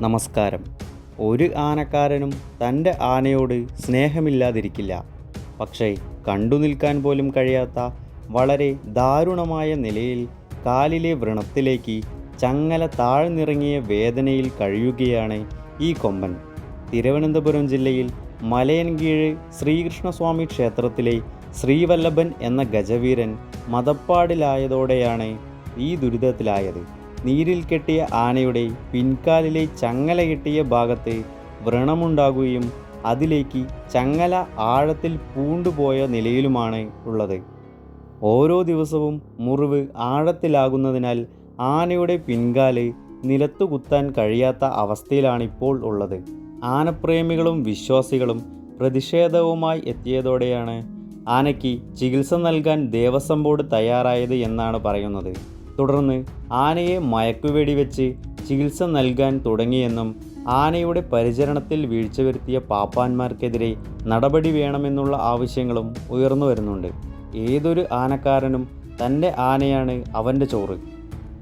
നമസ്കാരം. ഒരു ആനക്കാരനും തന്റെ ആനയോട് സ്നേഹമില്ലാതിരിക്കില്ല. പക്ഷേ കണ്ടു നിൽക്കാൻ പോലും കഴിയാത്ത വളരെ ദാരുണമായ നിലയിൽ കാലിലെ വ്രണത്തിലേക്ക് ചങ്ങല താഴ്ന്നിറങ്ങിയ വേദനയിൽ കഴിയുകയാണ് ഈ കൊമ്പൻ. തിരുവനന്തപുരം ജില്ലയിൽ മലയൻകീഴ് ശ്രീകൃഷ്ണസ്വാമി ക്ഷേത്രത്തിലെ ശ്രീവല്ലഭൻ എന്ന ഗജവീരൻ മതപ്പാടിലായതോടെയാണ് ഈ ദുരിതത്തിലായത്. നീരിൽ കെട്ടിയ ആനയുടെ പിൻകാലിലെ ചങ്ങല കെട്ടിയ ഭാഗത്ത് വ്രണമുണ്ടാകുകയും അതിലേക്ക് ചങ്ങല ആഴത്തിൽ പൂണ്ടുപോയ നിലയിലുമാണ് ഉള്ളത്. ഓരോ ദിവസവും മുറിവ് ആഴത്തിലാകുന്നതിനാൽ ആനയുടെ പിൻകാൽ നിലത്തു കുത്താൻ കഴിയാത്ത അവസ്ഥയിലാണിപ്പോൾ ഉള്ളത്. ആനപ്രേമികളും വിശ്വാസികളും പ്രതിഷേധവുമായി എത്തിയതോടെയാണ് ആനയ്ക്ക് ചികിത്സ നൽകാൻ ദേവസ്വം ബോർഡ് തയ്യാറായത് എന്നാണ് പറയുന്നത്. തുടർന്ന് ആനയെ മയക്കുവെടി വെച്ച് ചികിത്സ നൽകാൻ തുടങ്ങിയെന്നും ആനയുടെ പരിചരണത്തിൽ വീഴ്ച വരുത്തിയ പാപ്പാന്മാർക്കെതിരെ നടപടി വേണമെന്നുള്ള ആവശ്യങ്ങളും ഉയർന്നു വരുന്നുണ്ട്. ഏതൊരു ആനക്കാരനും തന്റെ ആനയാണ് അവന്റെ ചോറ്.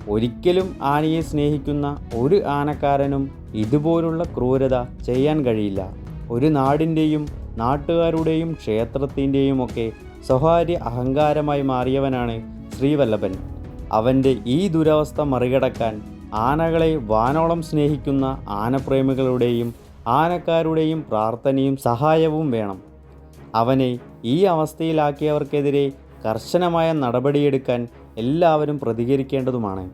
ഒരിക്കലും ആനയെ സ്നേഹിക്കുന്ന ഒരു ആനക്കാരനും ഇതുപോലുള്ള ക്രൂരത ചെയ്യാൻ കഴിയില്ല. ഒരു നാടിന്റെയും നാട്ടുകാരുടെയും ക്ഷേത്രത്തിന്റെയും ഒക്കെ സ്വകാര്യ അഹങ്കാരമായി മാറിയവനാണ് ശ്രീവല്ലഭൻ. അവന്റെ ഈ ദുരവസ്ഥ മറികടക്കാൻ ആനകളെ വാനോളം സ്നേഹിക്കുന്ന ആനപ്രേമികളുടെയും ആനക്കാരുടെയും പ്രാർത്ഥനയും സഹായവും വേണം. അവനെ ഈ അവസ്ഥയിലാക്കിയവർക്കെതിരെ കർശനമായ നടപടിയെടുക്കാൻ എല്ലാവരും പ്രതികരിക്കേണ്ടതുമാണ്.